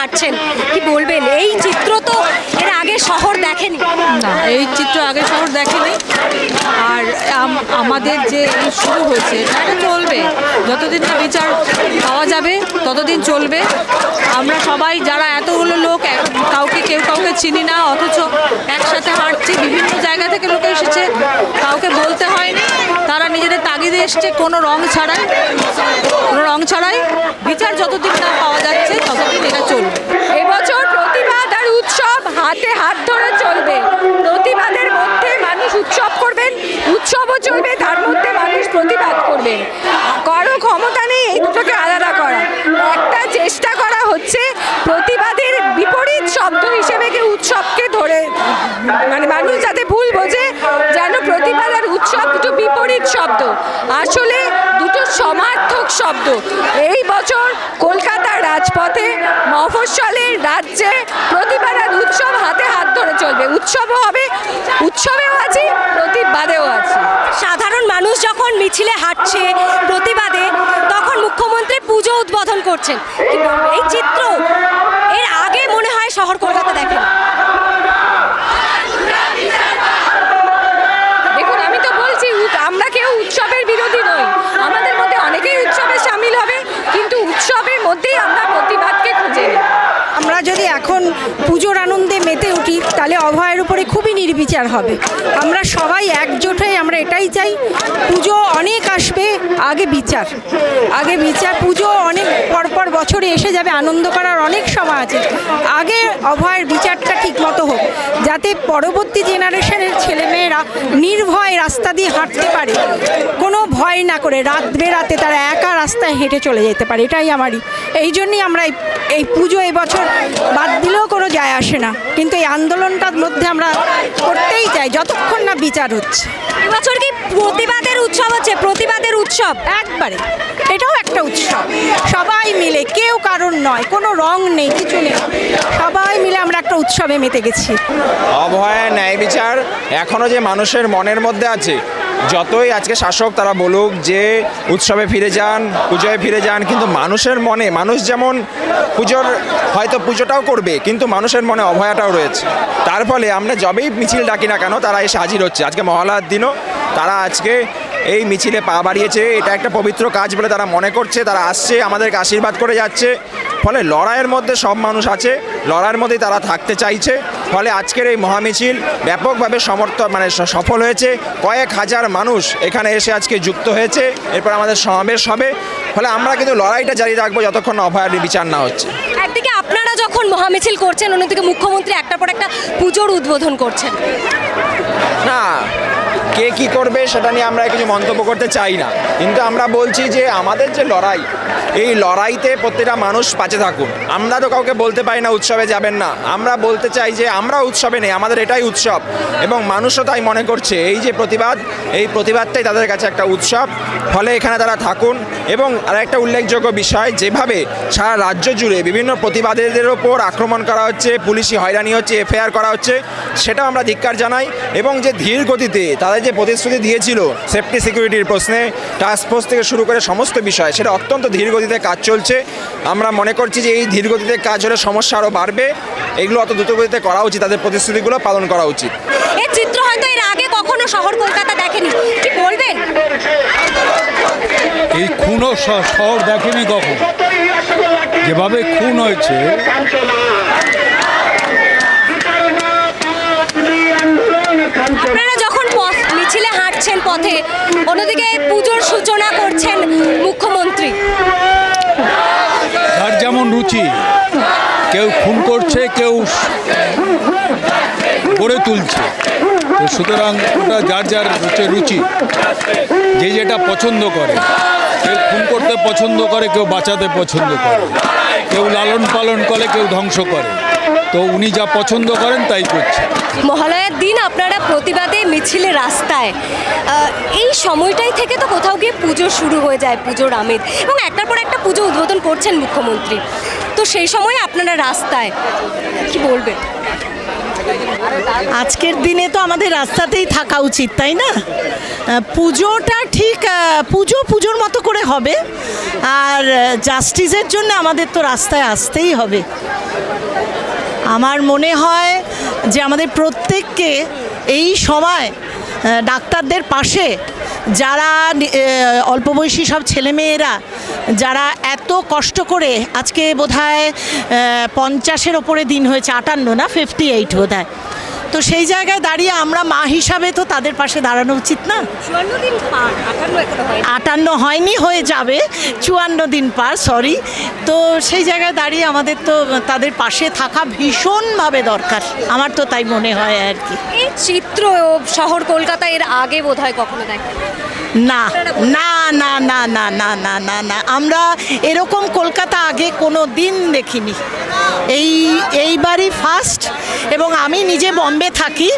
হাঁটছেন। কি বলবেন? এই চিত্র তো এর আগে শহর দেখেনি। না, এই চিত্র আগে শহর দেখেনি। আর আমাদের যে শুরু হয়েছে, এটা চলবে। যতদিন না বিচার পাওয়া যাবে, ততদিন চলবে। আমরা সবাই, যারা এতগুলো লোক কাউকে কেউ কাউকে চিনি না, অথচ একসাথে হাঁটছি, বিভিন্ন জায়গা থেকে লোক এসেছে, কাউকে বলতে হয়নি। তারা তাগিদে এসছে কোনো রং ছাড়াই, কোনো রং ছাড়াই। বিচার যতদিন না পাওয়া যাচ্ছে, ততদিন এটা চলবে। এবছর প্রতিবাদ আর উৎসব হাতে হাত ধরে চলবে। প্রতিবাদের মধ্যে মানুষ উৎসব করবেন, উৎসবও চলবে, তার মধ্যে মানুষ প্রতিবাদ করবেন। কারও ক্ষমতা নেই এই দুটোকে আলাদা করা একটা চেষ্টা করা হচ্ছে প্রতিবাদের বিপরীত শব্দ হিসেবে উৎসবকে ধরে মানে মানুষ যাতে ভুল বোঝে যেন প্রতিবাদ আর উৎসব দুটো বিপরীত শব্দ। আসলে দুটো সমার্থক শব্দ। এই বছর কলকাতার রাজপথে মফস্বলের রাজ্যে প্রতিবাদের উৎসব হাতে হাত ধরে চলবে। উৎসবও হবে, উৎসবেও আছি, প্রতিবাদেও আছি। সাধারণ মানুষ যখন মিছিলে হাঁটছে প্রতিবাদে, তখন মুখ্যমন্ত্রী পুজো উদ্বোধন করছেন। এই চিত্র এর আগে মনে হয় শহর কলকাতা দেখুন আমি তো বলছি উৎ- আমরা কেউ উৎসবের বিরোধী নই আমাদের মধ্যে অনেকেই উৎসবে সামিল হবে কিন্তু উৎসবের মধ্যেই আমরা প্রতিবাদকে খুঁজে নিই আমরা যদি এখন পুজোর আনন্দে মেতে উঠি তাহলে অভয়ের উপরে খুবই নির্বিচার হবে। আমরা সবাই একজোট হয়ে আমরা এটাই চাই, পুজো অনেক আসবে, আগে বিচার। আগে বিচার, পুজো অনেক পরপর বছরে এসে যাবে, আনন্দ করার অনেক সময় আছে। আগে অভয়ের বিচারটা ঠিকমতো হোক, যাতে পরবর্তী জেনারেশনের ছেলেমেয়েরা নির্ভয় রাস্তা দিয়ে হাঁটতে পারে। কোনো ভয় না করে রাত বেরাতে তারা একা রাস্তায় হেঁটে চলে যেতে পারে এটাই আমারই। এই জন্যই আমরা এই- এই পুজো এবছর বাদ দিলেও কোনো যায় আসে না। কিন্তু এই আন্দোলনটার মধ্যে আমরা করতেই চাই যতক্ষণ না বিচার হচ্ছে। এবছর কি প্রতিবাদের উৎসব হচ্ছে? প্রতিবাদের উৎসব? একবারে। এটাও একটা উৎসব। সবাই মিলে, কেউ কারণ নয়, কোনো রং নেই, কিছু নেই। সবাই মিলে আমরা একটা উৎসবে মেতে গেছি। অভয় ন্যায় বিচার এখনও যে মানুষের মনের মধ্যে আছে যতই আজকে শাসক তারা বলুক যে উৎসবে ফিরে যান, পুজোয় ফিরে যান, কিন্তু মানুষের মনে, মানুষ যেমন পুজোর, হয়তো পুজোটাও করবে, কিন্তু মানুষের মনে অভয়াটাও রয়েছে। তার ফলে আমরা যবেই মিছিল ডাকি না কেন, তারা এসে হাজির হচ্ছে। আজকে মহালয়ার দিনও তারা আজকে এই মিছিলে পা বাড়িয়েছে। এটা একটা পবিত্র কাজ বলে তারা মনে করছে, তারা আসছে, আমাদেরকে আশীর্বাদ করে যাচ্ছে। ফলে লড়াইয়ের মধ্যে সব মানুষ আছে, লড়াইয়ের মধ্যেই তারা থাকতে চাইছে। ফলে আজকের এই মহামিছিল ব্যাপকভাবে সমর্থ মানে সফল হয়েছে। কয়েক হাজার মানুষ এখানে এসে আজকে যুক্ত হয়েছে। এরপর আমাদের সমাবেশ হবে। ফলে আমরা কিন্তু লড়াইটা জারি রাখব যতক্ষণ অভয়ার বিচার না হচ্ছে। একদিকে আপনারা যখন মহামিছিল করছেন অন্যদিকে মুখ্যমন্ত্রী একটার পর একটা পুজোর উদ্বোধন করছেন। না কে কি করবে সেটা নিয়ে আমরা কিছু মন্তব্য করতে চাই না। কিন্তু আমরা বলছি যে আমাদের যে লড়াই, এই লড়াইতে প্রত্যেকটা মানুষ পাচে থাকুন। আমরা তো কাউকে বলতে পারি না উৎসবে যাবেন না। আমরা বলতে চাই যে আমরা উৎসবে নেই, আমাদের এটাই উৎসব। এবং মানুষও তাই মনে করছে, এই যে প্রতিবাদ, এই প্রতিবাদটাই তাদের কাছে একটা উৎসব। ফলে এখানে তারা থাকুন। এবং আরেকটা উল্লেখযোগ্য বিষয়, যেভাবে সারা রাজ্য জুড়ে বিভিন্ন প্রতিবাদীদের ওপর আক্রমণ করা হচ্ছে, পুলিশি হয়রানি হচ্ছে, এফআইআর করা হচ্ছে, সেটাও আমরা ধিক্কার জানাই। এবং যে ধীর গতিতে তাদের যে প্রতিশ্রুতি দিয়েছিল সেফটি সিকিউরিটির প্রশ্নে, টাস্ক ফোর্স থেকে শুরু করে সমস্ত বিষয়, সেটা অত্যন্ত ধীর গতিতে কাজ চলছে। আমরা মনে করছি যে এই ধীর গতিতে কাজ হলে সমস্যা আরও বাড়বে। এগুলো অত দ্রুত গতিতে করা উচিত, তাদের প্রতিশ্রুতিগুলো পালন করা উচিত। এর চিত্র হয়তো এর আগে কখনো শহর কলকাতা দেখেনি। কি বলবেন? এই খুনও শহর দেখেনি কখন? যেভাবে খুন হয়েছে। আপনারা যখন পথ- মিছিলে হাঁটছেন পথে অন্যদিকে পুজোর সূচনা করছেন মুখ্যমন্ত্রী। যার যেমন রুচি কেউ খুন করছে কেউ গড়ে তুলছে। তো সুতরাং ওটা যার যার হচ্ছে রুচি। যে যেটা পছন্দ করে। কেউ খুন করতে পছন্দ করে, কেউ বাঁচাতে পছন্দ করে। কেউ লালন পালন করে, কেউ ধ্বংস করে। তো উনি যা পছন্দ করেন, তাই করছে। মহালয়ার দিন আপনারা প্রতিবাদে মিছিলে রাস্তায়। এই সময়টাই থেকে তো কোথাও গিয়ে পুজো শুরু হয়ে যায়, পুজোর আমেদ এবং একটার পর একটা পুজো উদ্বোধন করছেন মুখ্যমন্ত্রী। তো সেই সময় আপনারা রাস্তায় কি বলবেন? আজকের দিনে তো আমাদের রাস্তাতেই থাকা উচিত, তাই না? পুজোটা ঠিক পুজো পুজোর মতো করে হবে, আর জাস্টিসের জন্য আমাদের তো রাস্তায় আসতেই হবে। আমার মনে হয় যে আমাদের প্রত্যেককে এই সময় ডাক্তারদের পাশে যারা অল্প বয়সী সব ছেলেমেয়েরা, যারা এত কষ্ট করে আজকে বোধহয় পঞ্চাশের ওপরে দিন হয়েছে, আটান্ন না ফিফটি এইট বোধ তো সেই জায়গায় দাঁড়িয়ে আমরা মা হিসাবে তো তাদের পাশে দাঁড়ানো উচিত না? আটান্ন হয়নি। আটান্ন হয়নি হয়ে যাবে। চুয়ান্ন দিন পার সরি তো সেই জায়গায় দাঁড়িয়ে আমাদের তো তাদের পাশে থাকা ভীষণভাবে দরকার। আমার তো তাই মনে হয় আর কি। এই চিত্র শহর কলকাতা এর আগে বোধ হয় কখনো দেখেন? না না না না না না না না না। আমরা এরকম কলকাতা আগে কোনো দিন দেখিনি। এই এইবারই ফার্স্ট এবং আমি নিজে বম্বে থাকি।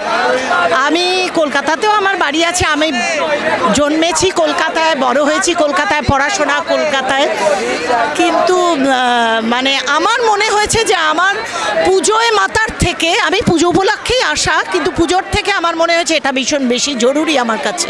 আমি কলকাতাতেও আমার বাড়ি আছে, আমি জন্মেছি কলকাতায়, বড় হয়েছি কলকাতায়, পড়াশোনা কলকাতায়। কিন্তু মানে আমার মনে হয়েছে যে আমার পুজোয় মাতার থেকে, আমি পুজো উপলক্ষেই আসা, কিন্তু পুজোর থেকে আমার মনে হয়েছে এটা ভীষণ বেশি জরুরি আমার কাছে।